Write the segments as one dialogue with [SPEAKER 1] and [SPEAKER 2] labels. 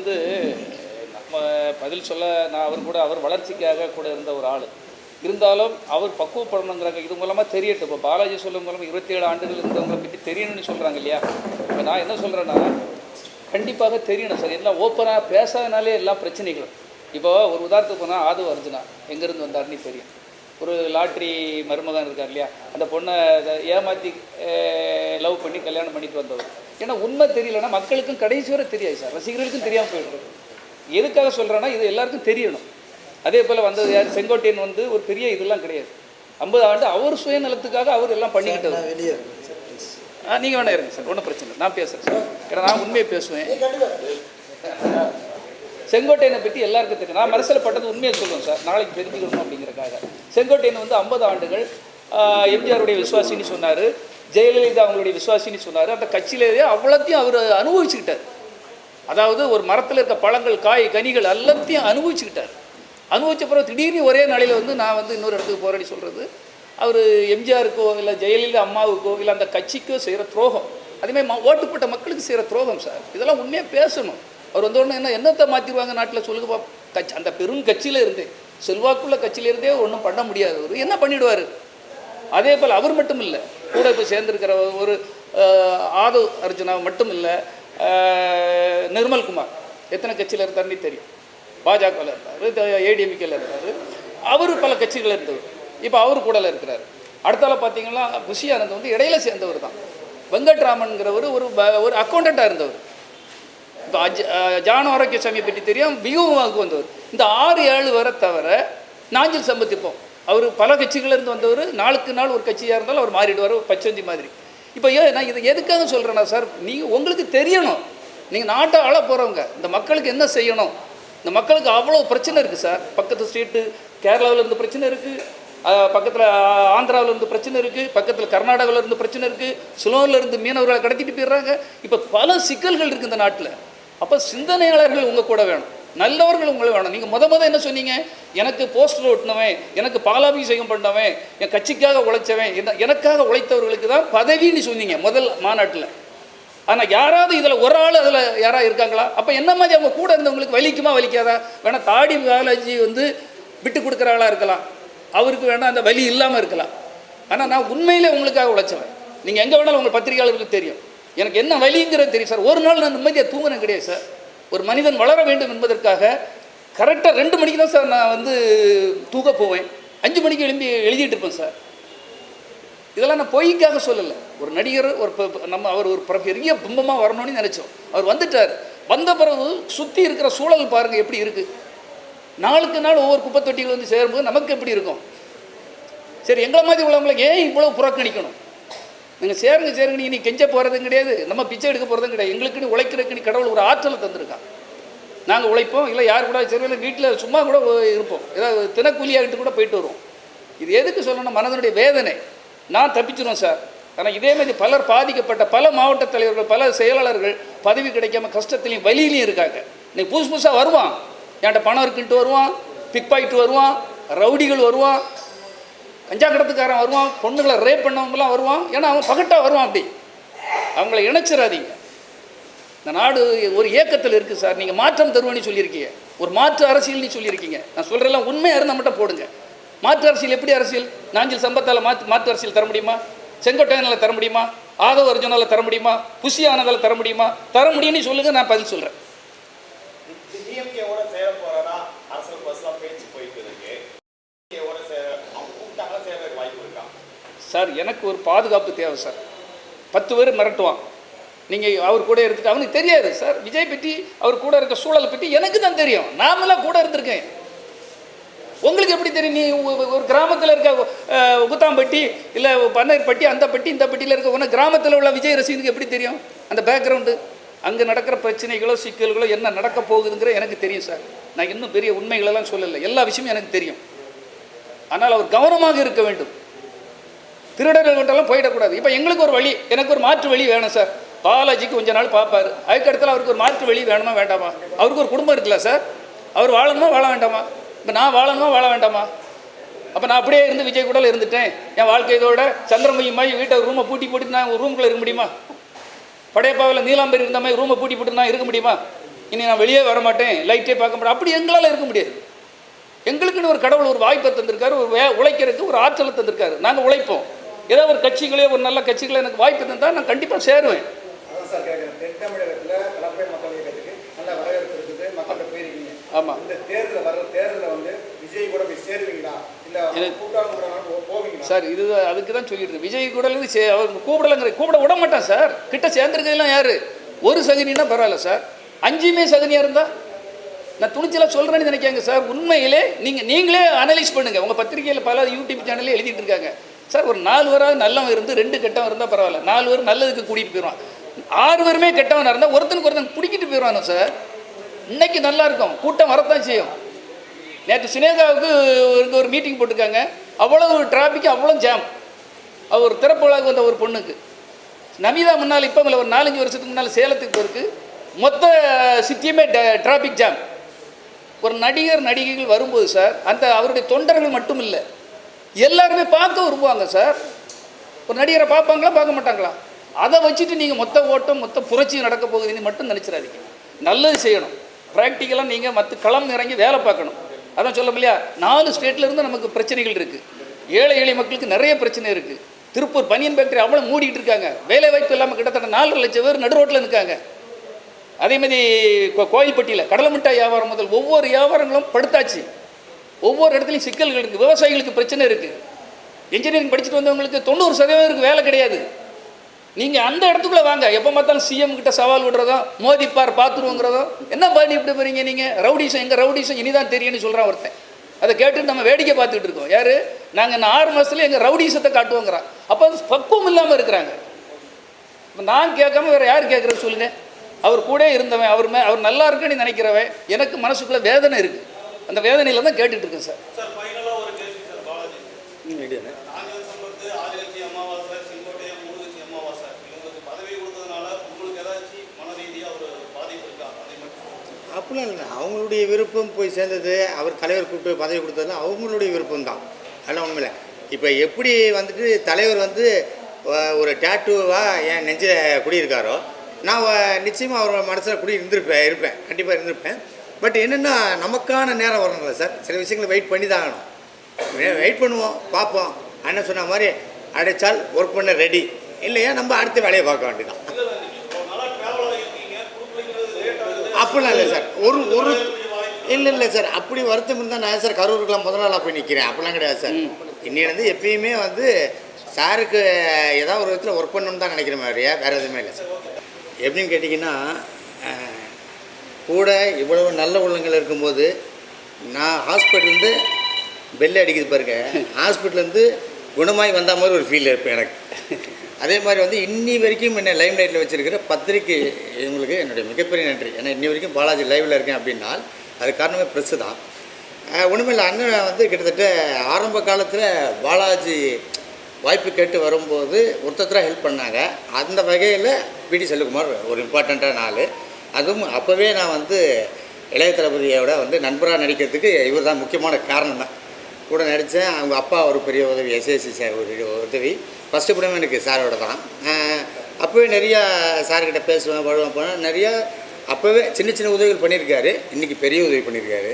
[SPEAKER 1] வந்து நம்ம பதில் சொல்ல நான் அவர் கூட அவர் வளர்ச்சிக்காக கூட இருந்த ஒரு ஆள். இருந்தாலும் அவர் பக்குவப்படணுங்கிறாங்க இது மூலமாக தெரியட்டும். இப்போ பாலாஜி சொல்லும் மூலமாக இருபத்தி ஏழு ஆண்டுகள் இருந்தவங்களை பற்றி தெரியணும்னு சொல்கிறாங்க இல்லையா? இப்போ நான் என்ன சொல்கிறேன்னா கண்டிப்பாக தெரியணும் சார். எல்லாம் ஓப்பனாக பேசாதனாலே எல்லாம் பிரச்சனைகளும். இப்போ ஒரு உதாரணத்துக்கு போனால் ஆது அர்ஜுனா எங்கேருந்து வந்தாருன்னு தெரியும். ஒரு லாட்ரி மருமகன் இருக்கார் இல்லையா? அந்த பொண்ணை ஏமாற்றி லவ் பண்ணி கல்யாணம் பண்ணிட்டு வந்தவர். ஏன்னா உண்மை தெரியலன்னா மக்களுக்கும் கடைசி வரை தெரியாது சார். ரசிகர்களுக்கும் தெரியாமல் போயிடுறது எதுக்காக சொல்கிறேன்னா இது எல்லாருக்கும் தெரியணும். அதே போல் வந்தது யார்? செங்கோட்டையன் வந்து ஒரு பெரிய இதெல்லாம் கிடையாது. ஐம்பது ஆண்டு அவர் சுயநலத்துக்காக அவர் எல்லாம் பண்ணிக்கிட்டது
[SPEAKER 2] வெளியே
[SPEAKER 1] ஆ நீங்கள் வேணா இருங்க சார் ஒன்றும் பிரச்சனை இல்லை. நான் பேசுகிறேன் சார். ஏன்னா நான் உண்மையை பேசுவேன். செங்கோட்டையனை பற்றி எல்லாருக்கும் தெரியும். நான் மனசில் பட்டது உண்மையை சொல்லுவேன் சார். நாளைக்கு தெரிஞ்சுக்கணும் அப்படிங்கிறக்காக செங்கோட்டையன் வந்து ஐம்பது ஆண்டுகள் எம்ஜிஆருடைய விசுவாசின்னு சொன்னார். ஜெயலலிதா அவங்களுடைய விசுவாசின்னு சொன்னார். அந்த கட்சியிலேயே அவ்வளோத்தையும் அவர் அனுபவிச்சுக்கிட்டார். அதாவது ஒரு மரத்தில் இருக்க பழங்கள் காய் கனிகள் எல்லாத்தையும் அனுபவிச்சுக்கிட்டார். அனுபவிச்ச பிறகு திடீர்னு ஒரே நாளையில் வந்து நான் வந்து இன்னொரு இடத்துக்கு போகிறேன்னு சொல்கிறது அவர் எம்ஜிஆருக்கோ இல்லை ஜெயலலிதா அம்மாவுக்கோ இல்லை அந்த கட்சிக்கோ செய்கிற துரோகம். அதேமாதிரி ம ஓட்டுப்பட்ட மக்களுக்கு செய்கிற துரோகம் சார். இதெல்லாம் உண்மையாக பேசணும். அவர் வந்த என்ன என்னத்தை மாற்றிடுவாங்க நாட்டில் சொல்லுங்க பாப் கட்சி அந்த பெரும் கட்சியில் இருந்தே செல்வாக்குள்ள கட்சியிலேருந்தே ஒன்றும் பண்ண முடியாது. அவர் என்ன பண்ணிடுவார்? அதே போல் அவர் மட்டும் இல்லை கூட இப்போ சேர்ந்துருக்கிற ஒரு அஹ், ஆதவ் அர்ஜுனா மட்டும் இல்லை நிர்மல்குமார் எத்தனை கட்சியில் இருந்தாருன்னு தெரியும். பாஜகவில் இருந்தார் ஏடிஎம்கேல இருந்தார். அவர் பல கட்சிகள் இருந்தவர். இப்போ அவர் கூடல இருக்கிறார். அடுத்தால பார்த்தீங்கன்னா புஷி ஆனந்த் வந்து இடையில சேர்ந்தவர் தான். வெங்கட்ராமன்கிறவர் ஒரு ப- ஒரு அக்கௌண்டண்ட்டாக இருந்தவர். இப்போ அஜ் ஜான ஆரோக்கியசாமியை பற்றி தெரியும் பியூவாவுக்கு வந்தவர். இந்த ஆறு ஏழு வரை தவிர நாஞ்சில் சம்பத்திப்போம் அவர் பல கட்சிகளிலிருந்து வந்தவர் நாளுக்கு நாள் ஒரு கட்சியாக இருந்தாலும் அவர் மாறிடுவார் பச்சந்தி மாதிரி. இப்போ ஏ நான் இதை எதுக்காக சொல்கிறேன்னா சார் நீங்கள் உங்களுக்கு தெரியணும். நீங்கள் நாட்டை ஆள போகிறவங்க இந்த மக்களுக்கு என்ன செய்யணும்? இந்த மக்களுக்கு அவ்வளோ பிரச்சனை இருக்குது சார். பக்கத்து ஸ்டேட்டு கேரளாவில் இருந்து பிரச்சனை இருக்குது பக்கத்தில் ஆந்திராவில் இருந்து பிரச்சனை இருக்குது பக்கத்தில் கர்நாடகாவில் இருந்து பிரச்சனை இருக்குது சிலோனில் இருந்து மீனவர்களை கடத்திட்டு போயிடுறாங்க. இப்போ பல சிக்கல்கள் இருக்குது இந்த நாட்டில். அப்போ சிந்தனையாளர்கள் உங்கள் கூட வேணும். நல்லவர்கள் உங்களை வேணும். நீங்கள் முத முத என்ன சொன்னீங்க? எனக்கு போஸ்டர் ஒட்டினவன் எனக்கு பாலாபிஷேகம் பண்ணவன் என் கட்சிக்காக உழைச்சவன் என்ன எனக்காக உழைத்தவர்களுக்கு தான் பதவின்னு சொன்னீங்க முதல் மாநாட்டில். ஆனால் யாராவது இதில் ஒரு ஆள் அதில் யாராக இருக்காங்களா? அப்போ என்ன மாதிரி அவங்க கூட இருந்தவங்களுக்கு வலிக்குமா வலிக்காதா? வேணால் தாடி பாலாஜி வந்து விட்டு கொடுக்குற ஆளாக இருக்கலாம். அவருக்கு வேணால் அந்த வலி இல்லாமல் இருக்கலாம். ஆனால் நான் உண்மையிலே உங்களுக்காக உழைச்சவன். நீங்கள் எங்கே வேணாலும் உங்கள் பத்திரிகையாளர்களுக்கு தெரியும். எனக்கு என்ன வலிங்கிறது தெரியும் சார். ஒரு நாள் நான் நிம்மதியாக தூங்கினேன் கிடையாது சார். ஒரு மனிதன் வளர வேண்டும் என்பதற்காக கரெக்டாக ரெண்டு மணிக்கு தான் சார் நான் வந்து தூக்க போவேன். அஞ்சு மணிக்கு எழுந்தி எழுதிட்டு இருப்பேன் சார் இதெல்லாம் நான் பொய்க்காக சொல்லலை. ஒரு நடிகர் ஒரு ப- நம்ம அவர் ஒரு பெரிய பிம்பமாக வரணும்னு நினச்சோம். அவர் வந்துட்டார். வந்த பிறகு சுற்றி இருக்கிற சூழல் பாருங்கள் எப்படி இருக்குது நாளுக்கு நாள் ஒவ்வொரு குப்பை தொட்டிகள் வந்து சேரும்போது நமக்கு எப்படி இருக்கும்? சரி எங்களை மாதிரி உள்ளவங்களை ஏன் இவ்வளோ புறக்கணிக்கணும்? நீங்கள் சேருங்க சேருங்க நீ கெஞ்ச போகிறதும் கிடையாது. நம்ம பிச்சை எடுக்க போகிறதும் கிடையாது. எங்களுக்குன்னு உழைக்கிறதுக்குன்னு கடவுள் ஒரு ஆற்றலை தந்திருக்கான் நாங்கள் உழைப்போம். இல்லை யார் கூட சரி இல்லை வீட்டில் சும்மா கூட இருப்போம். ஏதாவது தினக்கூலியாகிட்டு கூட போயிட்டு வருவோம். இது எதுக்கு சொல்லணும்? மனதனுடைய வேதனை. நான் தப்பிச்சிடும் சார். ஆனால் இதே மாதிரி பலர் பாதிக்கப்பட்ட பல மாவட்ட தலைவர்கள் பல செயலாளர்கள் பதவி கிடைக்காம கஷ்டத்துலையும் வழியிலையும் இருக்காங்க. நீ புதுசு புதுசாக வருவான். என்கிட்ட பணம் இருக்குன்ட்டு வருவான். பிக் பாயிட்டு வருவான். ரவுடிகள் வருவான். கஞ்சா கடத்துக்காரன் வருவான் பொண்ணுங்களை ரேப் பண்ணவங்கலாம் வருவான். ஏன்னா அவன் பகட்டாக வருவான் அப்படி. அவங்கள இணைச்சிடாதீங்க இந்த நாடு ஒரு ஏக்கத்தில் இருக்குது சார். நீங்கள் மாற்றம் தருவேன்னு சொல்லியிருக்கீங்க. ஒரு மாற்று அரசியல்னு சொல்லியிருக்கீங்க. நான் சொல்கிறதெல்லாம் உண்மையாக இருந்தால் மட்டும் போடுங்க. மாற்று அரசியல் எப்படி அரசியல்? நாஞ்சில் சம்பத்தால் மாற்று மாற்று அரசியல் தர முடியுமா? செங்கோட்டையனால் தர முடியுமா? ஆதவ அர்ஜுனால் தர முடியுமா? புஷி ஆனதால் தர முடியுமா? தர முடியும்னு சொல்லுங்கள் நான் பதில் சொல்கிறேன்
[SPEAKER 3] டிஎம்கேவோட சேர போறதா அரசியல் பஸ்லாம் பேச்சு போயிட்டு இருக்கு டிஎம்கேவோட சேர அவங்க கூப்பிட்டாங்களா சேர்றதுக்கு வாய்ப்பு இருக்கா
[SPEAKER 1] சார் எனக்கு ஒரு பாதுகாப்பு தேவை சார். பத்து பேர் மிரட்டுவான். நீங்கள் அவர் கூட இருந்துட்டு அவனுக்கு தெரியாது சார். விஜய் பற்றி அவர் கூட இருக்க சூழலை பற்றி எனக்கு தான் தெரியும். நாமெல்லாம் கூட இருந்திருக்கேன். உங்களுக்கு எப்படி தெரியும்? நீ ஒரு கிராமத்தில் இருக்க உகுத்தாம்பட்டி இல்லை பன்னீர்பட்டி அந்த பட்டி இந்த பட்டியில் இருக்க உன கிராமத்தில் உள்ள விஜய் ரசிகனுக்கு எப்படி தெரியும்? அந்த பேக்ரவுண்டு அங்கே நடக்கிற பிரச்சனைகளோ சிக்கல்களோ என்ன நடக்க போகுதுங்கிற எனக்கு தெரியும் சார். நான் இன்னும் பெரிய உண்மைகளெல்லாம் சொல்லலை. எல்லா விஷயமும் எனக்கு தெரியும். ஆனால் அவர் கவனமாக இருக்க வேண்டும். திருடர்கள்கிட்டலாம் போயிடக்கூடாது. இப்போ எங்களுக்கு ஒரு வழி எனக்கு ஒரு மாற்று வழி வேணும் சார் பாலாஜிக்கு கொஞ்ச நாள் பார்ப்பார் அதுக்கடுத்தால் அவருக்கு ஒரு மாற்று வழி வேணுமா வேண்டாமா? அவருக்கு ஒரு குடும்பம் இருக்குல்ல சார் அவர் வாழணுமா வாழ வேண்டாமா? இப்போ நான் வாழணுமா வாழ வேண்டாமா? அப்போ நான் அப்படியே இருந்து விஜய் கூட இருந்துட்டேன். என் வாழ்க்கை இதோட மாதிரி வீட்டை ரூமை பூட்டி போட்டு நான் ஒரு ரூமுக்குள்ளே இருக்க முடியுமா? படையப்பாவில் நீலாம்பரி இருந்த மாதிரி ரூமை பூட்டி போட்டு நான் இருக்க முடியுமா? இனி நான் வெளியே வர மாட்டேன். லைட்டே பார்க்க மாட்டேன். அப்படி எங்களால் இருக்க முடியாது. எங்களுக்குன்னு ஒரு கடவுள் ஒரு வாய்ப்பை தந்திருக்காரு ஒரு வே உழைக்கிறதுக்கு ஒரு ஆற்றலை தந்திருக்காரு. நாங்கள் உழைப்போம். ஏதோ ஒரு கட்சிகளே ஒரு நல்ல கட்சிகளே எனக்கு வாய்ப்பு தந்தால் நான் கண்டிப்பாக சேருவேன். ஆமாம்
[SPEAKER 2] தேர்தலில் வந்து விஜய் கூட போய் சேருவீங்களா? கூட
[SPEAKER 1] சார் இது அதுக்கு தான் சொல்லிட்டு விஜய் கூடலேருந்து சே அவர் கூப்பிடலங்கிற கூப்பிட விட மாட்டான் சார். கிட்ட சேர்ந்துருக்கலாம் யார்? ஒரு சகனின்னா பரவாயில்ல சார். அஞ்சுமே சகனியாக இருந்தா? நான் துணிச்சலாக சொல்கிறேன்னு நினைக்காங்க சார். உண்மையிலே நீங்கள் நீங்களே அனலைஸ் பண்ணுங்கள் உங்கள் பத்திரிகையில் பல யூடியூப் சேனல்லே எழுதிட்டு இருக்காங்க. சார் ஒரு நாலு பேராவது நல்லவன் இருந்து ரெண்டு கெட்டவன் இருந்தால் பரவாயில்ல. நாலு பேர் நல்லதுக்கு கூட்டிகிட்டு போயிடுவான். ஆறு பேருமே கெட்டவனாக இருந்தால் ஒருத்தனுக்கு ஒருத்தன் பிடிக்கிட்டு போயிடுவானோ சார்? இன்னைக்கு நல்லா இருக்கும். கூட்டம் வரத்தான் செய்யும். நேற்று சினேகாவுக்கு இங்கே ஒரு மீட்டிங் போட்டிருக்காங்க. அவ்வளவு டிராஃபிக் அவ்வளோ ஜாம் அவர் திறப்பு விழாவுக்கு வந்த ஒரு பொண்ணுக்கு. நமிதா முன்னால் இப்போ ஒரு நாலஞ்சு வருஷத்துக்கு முன்னால் சேலத்துக்கு போயிருக்கு மொத்த சிட்டியுமே டிராஃபிக் ஜாம் ஒரு நடிகர் நடிகைகள் வரும்போது சார் அந்த அவருடைய தொண்டர்கள் மட்டும் இல்லை. எல்லாருமே பார்க்க விரும்புவாங்க சார். ஒரு நடிகரை பார்ப்பாங்களா பார்க்க மாட்டாங்களா? அதை வச்சுட்டு நீங்கள் மொத்த ஓட்டம் மொத்த புரட்சி நடக்க போகுதுன்னு மட்டும் நினச்சிடாதீங்க. நல்லது செய்யணும். ப்ராக்டிக்கலாக நீங்கள் மற்ற களம் இறங்கி வேலை பார்க்கணும். அதான் சொல்ல இல்லையா நாலு ஸ்டேட்லேருந்து நமக்கு பிரச்சனைகள் இருக்குது ஏழை எளிய மக்களுக்கு நிறைய பிரச்சனை இருக்குது திருப்பூர் பனியன் ஃபேக்டரி அவ்வளோ மூடிட்டு இருக்காங்க. வேலை வாய்ப்பு இல்லாமல் கிட்டத்தட்ட நாலரை லட்சம் பேர் நடு ரோட்டில் இருக்காங்க அதேமாதிரி கோ- கோயில்பட்டியில் கடலை மிட்டாய் வியாபாரம் முதல் ஒவ்வொரு வியாபாரங்களும் படுத்தாச்சு. ஒவ்வொரு இடத்துலையும் சிக்கல்கள் இருக்குது விவசாயிகளுக்கு பிரச்சனை இருக்குது இன்ஜினியரிங் படிச்சுட்டு வந்தவங்களுக்கு தொண்ணூறு சதவீதம் வேலை கிடையாது. நீங்கள் அந்த இடத்துக்குள்ளே வாங்க. எப்போ பார்த்தாலும் சிஎம் கிட்ட சவால் மோதி மோதிப்பார் பார்த்துருவோங்கிறதோ என்ன பண்ணி இப்படி போகிறீங்க நீங்கள் ரவுடிசம் எங்கள் ரவுடிசம்? இனிதான் தெரியும்னு சொல்கிறான் ஒருத்தன். அதை கேட்டு நம்ம வேடிக்கை பார்த்துட்டு இருக்கோம். யார்? நாங்கள் இந்த ஆறு மாதத்துல எங்கள் ரவுடிசத்தை காட்டுவோங்கிறான். அப்போ பக்குவம் இல்லாமல் இருக்கிறாங்க. இப்போ நான் கேட்காம வேறு யார் கேட்குறது சொல்லுங்க? அவர் கூட இருந்தவன் அவர் மே அவர் நல்லா இருக்குன்னு நினைக்கிறவன் எனக்கு மனசுக்குள்ளே வேதனை இருக்குது அந்த வேதனையில் தான் கேட்டுட்டு இருக்கேன் சார்.
[SPEAKER 3] சார் ஃபைனலாக ஒரு கேள்வி சார் பாலாஜி. நாங்கள் சம்பத்து ஆதிலட்சி அமாவாசை செங்கோட்டையன் முருகச்சி அமாவாசை. இவங்களுக்கு பதவி கொடுத்ததுனால உங்களுக்கு ஏதாச்சும் மன ரீதியாக ஒரு பாதிப்பு இருக்கா? அதை மட்டும்
[SPEAKER 4] அப்படிலாம் இல்லை அவங்களுடைய விருப்பம் போய் சேர்ந்தது அவர் தலைவர் கூப்பிட்டு பதவி கொடுத்ததுலாம் அவங்களுடைய விருப்பம் தான். அதெல்லாம் உண்மையில்லை இப்போ எப்படி வந்துட்டு தலைவர் வந்து ஒரு டேட்டூவாக என் நெஞ்சில் குடியிருக்காரோ நான் நிச்சயமாக அவர் மனசில் குடி இருந்திருப்பேன் இருப்பேன். கண்டிப்பாக இருந்திருப்பேன். பட் என்னென்னா நமக்கான நேரம் வரணும்ல சார். சில விஷயங்களை வெயிட் பண்ணி தான் ஆகணும். வெயிட் பண்ணுவோம் பார்ப்போம். அண்ணன் சொன்ன மாதிரி அடைச்சால் ஒர்க் பண்ண ரெடி இல்லையா நம்ம அடுத்த வேலையை பார்க்க வேண்டியதான் அப்படிலாம் இல்லை சார். ஒரு ஒரு இல்லை இல்லை சார். அப்படி வருத்தம் இருந்தால் நான் சார் கரூருக்குலாம் முதல் நாளாக போய் நிற்கிறேன் அப்படிலாம் கிடையாது சார். இன்னிலேருந்து எப்பயுமே வந்து சாருக்கு ஏதாவது ஒரு விதத்தில் ஒர்க் பண்ணணும்னு தான் நினைக்கிற மாதிரியா? வேறு எதுவுமே இல்லை சார். எப்படின்னு கேட்டிங்கன்னா கூட இவ்வளவு நல்ல உள்ளங்கள் இருக்கும்போது நான் ஹாஸ்பிட்டல்லேருந்து பெல் அடிக்குது பாருங்க. ஹாஸ்பிட்டல்லேருந்து குணமாய் வந்த மாதிரி ஒரு ஃபீல் இருப்பேன் எனக்கு. அதே மாதிரி வந்து இன்னி வரைக்கும் என்னை லைம் லைட்டில் வச்சுருக்கிற பத்திரிக்கை இவங்களுக்கு என்னுடைய மிகப்பெரிய நன்றி. ஏன்னா இன்னி வரைக்கும் பாலாஜி லைவில் இருக்கேன் அப்படின்னா அது காரணமே ப்ரெஸ்ஸு தான். ஒன்றுமில்ல அண்ணன் வந்து கிட்டத்தட்ட ஆரம்ப காலத்தில் பாலாஜி வாய்ப்பு கேட்டு வரும்போது ஒருத்தராக ஹெல்ப் பண்ணாங்க. அந்த வகையில் பிடி செல்லுக்குமார் ஒரு இம்பார்ட்டண்ட்டான நாள் அதுவும் அப்போவே நான் வந்து இளைய தளபதியோட வந்து நண்பராக நடிக்கிறதுக்கு இவர் தான் முக்கியமான காரணமே. கூட நடித்தேன் அவங்க அப்பா ஒரு பெரிய உதவி எஸ்எஸ்சி சார் ஒரு உதவி. ஃபஸ்ட்டு படமே எனக்கு சாரோட தான். அப்போவே நிறையா சார்கிட்ட பேசுவேன் வருவேன் போனேன் நிறையா அப்போவே சின்ன சின்ன உதவிகள் பண்ணியிருக்காரு. இன்றைக்கி பெரிய உதவி பண்ணியிருக்காரு.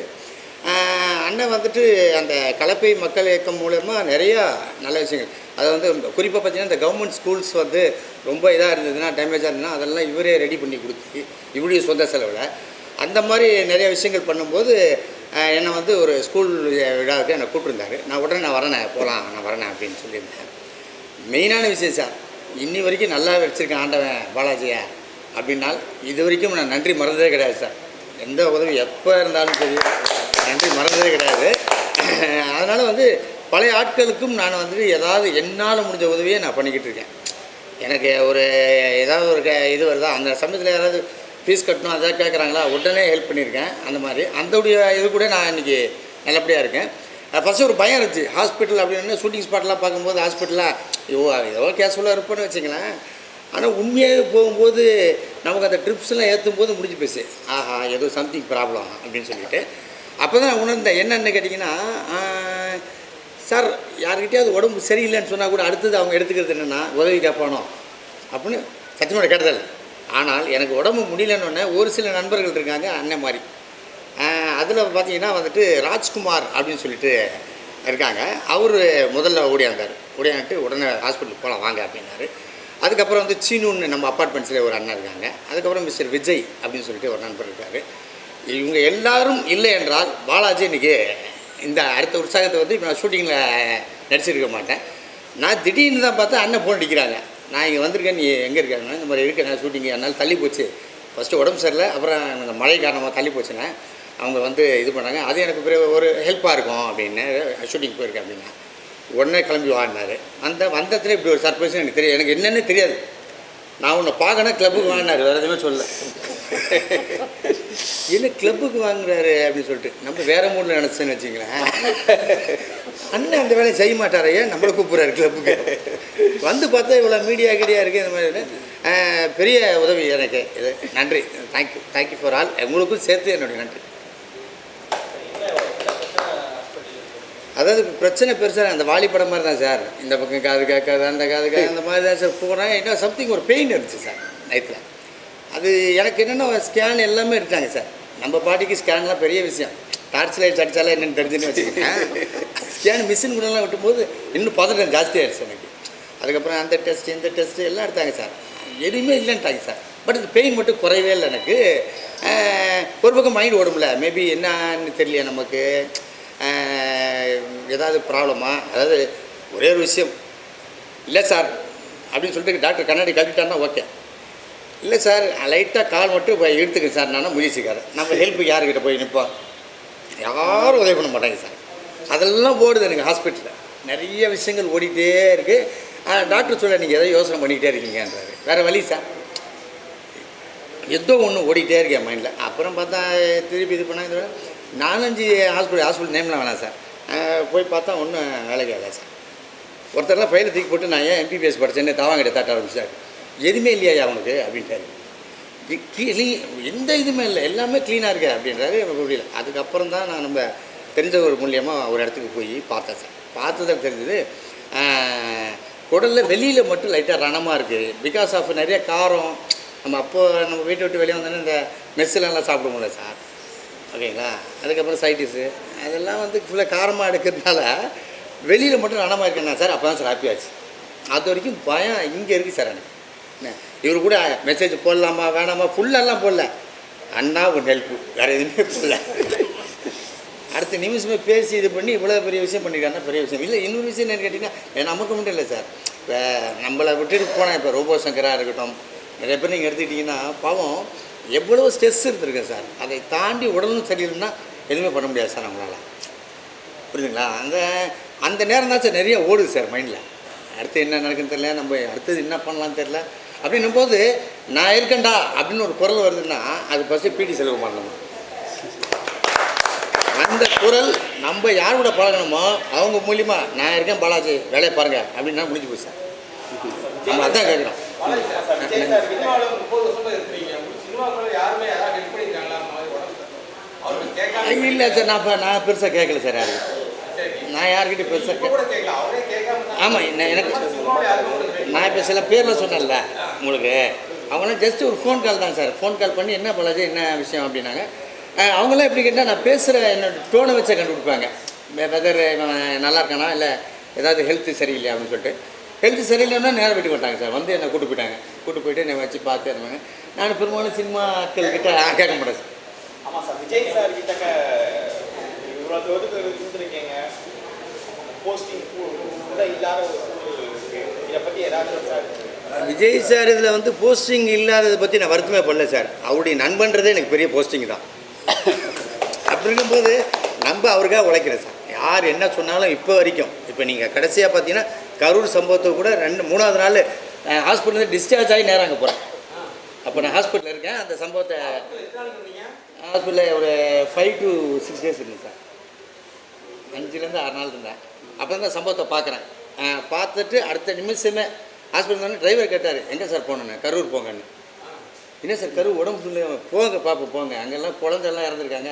[SPEAKER 4] அண்ணன் வந்துட்டு அந்த கலப்பை மக்கள் இயக்கம் மூலயமா நிறையா நல்ல விஷயங்கள். அது வந்து குறிப்பாக பார்த்தீங்கன்னா இந்த கவர்மெண்ட் ஸ்கூல்ஸ் வந்து ரொம்ப இதாக இருந்ததுன்னா டேமேஜாக இருந்ததுன்னா அதெல்லாம் இவரே ரெடி பண்ணி கொடுத்து இவருடைய சொந்த செலவில். அந்த மாதிரி நிறைய விஷயங்கள் பண்ணும்போது என்னை வந்து ஒரு ஸ்கூல் விழாவுக்கு என்னை கூப்பிட்டுருந்தாரு. நான் உடனே நான் வரேன் போகலாம் நான் வரேன் அப்படின்னு சொல்லியிருந்தேன். மெயினான விஷயம் சார் இன்னி வரைக்கும் நல்லா வச்சுருக்கேன் ஆண்டவன் பாலாஜியை அப்படின்னால் இது வரைக்கும் நான் நன்றி மறந்ததே கிடையாது சார் எந்த உதவி எப்போ இருந்தாலும் சரி நன்றி மறந்ததே கிடையாது. அதனால் வந்து பழைய ஆட்களுக்கும் நான் வந்துட்டு ஏதாவது என்னால் முடிஞ்ச உதவியை நான் பண்ணிக்கிட்டு இருக்கேன். எனக்கு ஒரு ஏதாவது ஒரு க- இது வருதா? அந்த சமயத்தில் யாராவது ஃபீஸ் கட்டணும் அதை கேட்குறாங்களா உடனே ஹெல்ப் பண்ணியிருக்கேன். அந்த மாதிரி. அந்தவுடைய இது கூட நான் இன்றைக்கி நல்லபடியாக இருக்கேன். ஃபஸ்ட்டு ஒரு பயம் இருந்துச்சு. ஹாஸ்பிட்டல் அப்படின்னு ஷூட்டிங் ஸ்பாட்லாம் பார்க்கும்போது ஹாஸ்பிட்டலாக ஐயோ ஏதோ கேஷுவலாக இருப்பேன்னு வச்சுங்களேன் ஆனால் உண்மையாக போகும்போது நமக்கு அந்த ட்ரிப்ஸ்லாம் ஏற்றும் போது முடிஞ்சு போச்சு. ஆஹா ஏதோ சம்திங் ப்ராப்ளம் அப்படின்னு சொல்லிட்டு. அப்போ தான் நான் உணர்ந்தேன். என்னென்னு கேட்டிங்கன்னா சார் யாருக்கிட்டையாவது உடம்பு சரியில்லைன்னு சொன்னால் கூட அடுத்தது அவங்க எடுத்துக்கிறது என்னென்னா உதவி கேட்பானோ? அப்படின்னு சத்தியமோட கேட்டதில்லை ஆனால் எனக்கு உடம்பு முடியலன்னொன்னே ஒரு சில நண்பர்கள் இருக்காங்க அண்ணன் மாதிரி. அதில் பார்த்தீங்கன்னா வந்துட்டு ராஜ்குமார் அப்படின்னு சொல்லிட்டு இருக்காங்க. அவர் முதல்ல ஓடியாந்தார். ஓடியாந்துட்டு உடனே ஹாஸ்பிட்டலுக்கு போகலாம் வாங்க அப்படின்னாரு. அதுக்கப்புறம் வந்து சீனுன்னு நம்ம அப்பார்ட்மெண்ட்ஸில் ஒரு அண்ணன் இருக்காங்க. அதுக்கப்புறம் மிஸ்டர் விஜய் அப்படின்னு சொல்லிட்டு ஒரு நண்பர் இருக்கார். இவங்க எல்லாரும் இல்லை என்றால் பாலாஜி இன்னைக்கு இந்த அடுத்த உற்சாகத்தை வந்து இப்போ நான் ஷூட்டிங்கில் நடிச்சிருக்க மாட்டேன். நான் திடீர்னு தான் பார்த்தா அண்ணன் ஃபோன் அடிக்கிறாங்க. நான் இங்கே வந்திருக்கேன் நீ எங்கே இருக்காங்க இந்த மாதிரி இருக்கேன் நான் ஷூட்டிங் அதனால் தள்ளி போச்சு. ஃபஸ்ட்டு உடம்பு சரியில்லை அப்புறம் இந்த மழை காரணமாக தள்ளி போச்சுன்னா அவங்க வந்து இது பண்ணாங்க. அது எனக்கு பிறகு ஒரு ஹெல்ப்பாக இருக்கும் அப்படின்னு ஷூட்டிங் போயிருக்கேன் அப்படின்னா. உடனே கிளம்பி வாங்கினார் அந்த வந்தத்தில் இப்படி ஒரு சர்ப்ரைஸ் எனக்கு தெரியும் எனக்கு என்னென்னு தெரியாது. நான் உன்னை பார்க்கணும் கிளப்புக்கு வாங்கினார் வேறு எதுவுமே சொல்லலை. என்ன கிளப்புக்கு வாங்குறாரு அப்படின்னு சொல்லிட்டு நம்ம வேற மூடில் நினச்சேன்னு வச்சுங்களேன் அண்ணன் அந்த வேலையை செய்ய மாட்டார் ஏன்? நம்மளை கூப்பிட்றாரு கிளப்புக்கு வந்து பார்த்தா இவ்வளோ மீடியா கிடையா இருக்குது இந்த மாதிரி. பெரிய உதவி எனக்கு. இது நன்றி. தேங்க்யூ தேங்க்யூ ஃபார் ஆல் உங்களுக்கும் சேர்த்து என்னுடைய நன்றி. அதாவது பிரச்சனை பெருசாக அந்த வாலி படம் மாதிரி தான் சார். இந்த பக்கம் காது கேட்காது அந்த காது கேட்காது அந்த மாதிரி தான் சார் போகிறேன் இன்னும் சம்திங் ஒரு பெயின் இருந்துச்சு சார் நைட்டில் அது எனக்கு என்னென்னா ஸ்கேன் எல்லாமே எடுத்தாங்க சார் நம்ம பாட்டிக்கு ஸ்கேன்லாம் பெரிய விஷயம். டார்ச் லைட் அடித்தாலே என்னென்னு தெரிஞ்சுன்னு வச்சுக்கிட்டேன் ஸ்கேன் மிஷின் கூடலாம் விட்டும்போது இன்னும் பதட்டம் ஜாஸ்தியாகிடுச்சு எனக்கு. அதுக்கப்புறம் அந்த டெஸ்ட் இந்த டெஸ்ட் எல்லாம் எடுத்தாங்க சார் எதுவுமே இல்லைன்ட்டாங்க சார் பட் இந்த பெயின் மட்டும் குறையவே இல்லை எனக்கு. ஒரு பக்கம் மைண்ட் ஓடும்ல. மேபி என்னன்னு தெரியல நமக்கு. ஏதாவது ப்ராப்ளமா அதாவது ஒரே ஒரு விஷயம். இல்லை சார் அப்படின்னு சொல்லிட்டு டாக்டர் கண்ணாடி கட்டிட்டாருன்னா ஓகே இல்லை சார் லைட்டாக கால் மட்டும் போய் இழுத்துக்கு சார். நான் முயற்சிக்காரன் நம்ம ஹெல்ப்பு யாருக்கிட்ட போய் நிற்போம் யாரும் உதவி பண்ண மாட்டாங்க சார். அதெல்லாம் ஓடுது எனக்கு ஹாஸ்பிட்டலில் நிறைய விஷயங்கள் ஓடிட்டே இருக்குது டாக்டர் சொல்ல நீங்கள் எதோ யோசனை பண்ணிக்கிட்டே இருக்கீங்கன்றாரு. வேறு வழி சார். ஏதோ ஒன்று ஓடிட்டே இருக்கேன் மைண்டில் அப்புறம் பார்த்தா திருப்பி இது பண்ணாங்க நாலஞ்சு ஹாஸ்பிட்டல் ஹாஸ்பிட்டல் நேம்லாம் வேணாம் சார். போய் பார்த்தா ஒன்றும் வேலைக்கு ஆகலை சார். ஒருத்தர்லாம் ஃபைலை தூக்கி போட்டு நான் ஏன் எம்பிபிஎஸ் படித்தேன்னு தாவாங்கிட்ட தாட்ட ஆரம்பிச்சார். எதுவுமே இல்லையா அவனுக்கு அப்படின்ட்டாரு. க்ளீ எந்த இதுவுமே இல்லை. எல்லாமே க்ளீனாக இருக்கு அப்படின்றாரு. எனக்கு புரியல. அதுக்கப்புறம் தான் நான் நம்ம தெரிஞ்ச ஒரு மூலியமாக ஒரு இடத்துக்கு போய் பார்த்தேன் சார். பார்த்ததில் தெரிஞ்சது குடலில் வெளியில் மட்டும் லைட்டாக ரணமாக இருக்குது பிகாஸ் ஆஃப் நிறைய காரம். நம்ம அப்போ நம்ம வீட்டை விட்டு வெளியே வந்தோன்னே இந்த மெஸ்ஸிலலாம் சாப்பிட முடியல சார். ஓகேங்களா? அதுக்கப்புறம் சைட்டிஸு அதெல்லாம் வந்து ஃபுல்லாக காரமாக எடுக்கிறதுனால வெளியில் மட்டும் ரணமாக இருக்கேன்னா சார். அப்போ தான் சார் ஹாப்பியாச்சு அது வரைக்கும் பயம் இங்கே இருக்குது சார் எனக்கு. இவர் கூட மெசேஜ் போடலாமா வேணாமா? ஃபுல்லெல்லாம் போடல. அண்ணா ஒரு ஹெல்ப்பு வேறு எதுவுமே போடல. அடுத்த நிமிஷமே பேசி இது பண்ணி இவ்வளோ பெரிய விஷயம் பண்ணிருக்காருன்னா பெரிய விஷயம். இல்லை இன்னொரு விஷயம் என்னென்னு கேட்டிங்கன்னா நமக்கு மட்டும் இல்லை சார். இப்போ நம்மளை விட்டுட்டு போனால் இப்போ ரோபோ சங்கராக இருக்கட்டும் நிறைய பேர் நீங்கள் எடுத்துக்கிட்டிங்கன்னா பாவம் எவ்வளோ ஸ்ட்ரெஸ் இருந்திருக்கேன் சார். அதை தாண்டி உடலும் சரியில்லைன்னா எதுவுமே பண்ண முடியாது சார் நம்மளால். புரியுதுங்களா? அந்த அந்த நேரம் தான் சார் நிறைய ஓடுது சார் மைண்டில் அடுத்து என்ன நடக்குன்னு தெரியல நம்ம அடுத்தது என்ன பண்ணலான்னு தெரில அப்படின்னும் போது நான் இருக்கேன்டா அப்படின்னு ஒரு குரல் வருதுன்னா அது ஃபஸ்ட்டு பிடி செலவு பண்ணணும் அந்த குரல் நம்ம யார் கூட பழகணுமோ அவங்க மூலியமா நான் இருக்கேன் பாலாஜி வேலையை பாருங்க அப்படின்னா முடிஞ்சு போச்சு. சார் நம்ம அதான் கேட்குறோம் இல்லை சார் நான் நான் பெருசாக கேட்கல சார் யாருக்கு நான் யார்கிட்ட பெருசாக ஆமாம் என்ன எனக்கு நான் இப்போ சில பேரில் சொன்னேன்ல உங்களுக்கு. அவங்களாம் ஜஸ்ட் ஒரு ஃபோன் கால் தான் சார். ஃபோன் கால் பண்ணி என்ன பாலாஜி என்ன விஷயம் அப்படின்னாங்க. அவங்களாம் எப்படி கேட்டால் நான் பேசுகிற என்னோட டோனை வச்சே கண்டுபிடிப்பாங்க. வெதர் நல்லா இருக்கானா இல்லை ஏதாவது ஹெல்த்து சரியில்லையா அப்படின்னு சொல்லிட்டு. ஹெல்த் சரியில்லைன்னா நேரம் வீட்டுக்கு வந்துட்டாங்க சார். வந்து என்னை கூட்டு போயிட்டாங்க. கூட்டு போயிட்டு என்னை வச்சு பார்த்து இருந்தாங்க நான் பெரும்பாலும் சினிமாக்கள் கிட்டே கிட்ட கேட்க மாட்டேன் சார்.
[SPEAKER 5] ஆமாம் சார். விஜய் சார் கிட்ட இவ்வளோ தூரத்துக்கு இருந்திருக்கீங்க போஸ்டிங் கூட இல்லாத ஒரு இருக்கு. இதை பற்றி ஏதாச்சும் சார்
[SPEAKER 4] விஜய் சார் இதில் வந்து போஸ்டிங் இல்லாததை பற்றி நான் வருத்தமே பண்ணல சார். அவருடைய நண்பன்றதே எனக்கு பெரிய போஸ்டிங் தான். அப்படி இருக்கும்போது நம்ம அவருக்காக உழைக்கிறேன் சார். யார் என்ன சொன்னாலும் இப்போ வரைக்கும் இப்போ நீங்கள் கடைசியாக பார்த்தீங்கன்னா கரூர் சம்பவத்தை கூட ரெண்டு மூணாவது நாள் ஹாஸ்பிட்டலேருந்து டிஸ்சார்ஜ் ஆகி நேரம் அங்கே போகிறேன் அப்போ நான் ஹாஸ்பிட்டலில் இருக்கேன். அந்த சம்பவத்தை ஹாஸ்பிட்டலில் ஒரு ஃபைவ் டு சிக்ஸ் டேஸ் இருந்தேன் சார். அஞ்சுலேருந்து ஆறு நாள் இருந்தேன். அப்போ தான் சம்பவத்தை பார்க்குறேன். பார்த்துட்டு அடுத்த நிமிஷமே ஹாஸ்பிட்டல் வந்து டிரைவர் கேட்டார் எங்கே சார் போனேன்னு கரூர் போங்கன்னு. என்ன சார் கரூர்? உடம்பு சொல்லி போங்க பார்ப்போம் போங்க. அங்கெல்லாம் குழந்தெல்லாம் இறந்துருக்காங்க.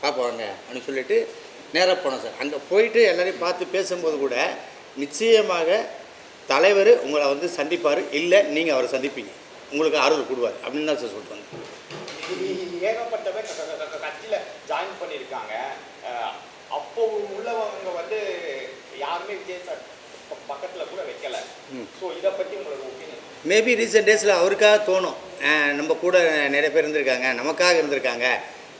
[SPEAKER 4] பார்ப்போம் வாங்க. அப்படின்னு சொல்லிட்டு நேராக போனோம் சார் அங்கே போயிட்டு எல்லாரையும் பார்த்து பேசும்போது கூட நிச்சயமாக தலைவர் உங்களை வந்து சந்திப்பார். இல்லை நீங்கள் அவரை சந்திப்பீங்க. உங்களுக்கு ஆறுதல் கொடுவார். அப்படின்னு தான் சார் சொல்லுவாங்க வந்தேன்.
[SPEAKER 5] ஏகப்பட்டவன் க- ஜாயின் பண்ணியிருக்காங்க. அப்போ உள்ளவங்க வந்து யாருமே விஜய் சார் பக்கத்துல கூட வைக்கல. ஸோ இதை பத்தி உங்களோட ஒப்பீனியன்
[SPEAKER 4] மேபி ரீசெண்ட் டேஸில் அவருக்காக தோணும். நம்ம கூட நிறைய பேர் இருந்திருக்காங்க. நமக்காக இருந்திருக்காங்க.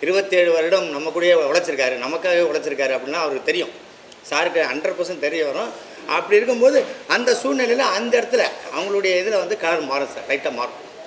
[SPEAKER 4] இருபத்தேழு வருடம் நம்ம கூடயே உழைச்சிருக்காரு. நமக்காகவே உழைச்சிருக்காரு அப்படின்னா அவருக்கு தெரியும். சாருக்கு ஹண்ட்ரட் பர்சன்ட் தெரிய வரும். அப்படி இருக்கும்போது அந்த சூழ்நிலையில் அந்த இடத்துல அவங்களுடைய இதில் வந்து கலர் மாறும் சார் லைட்டாக மாறும்.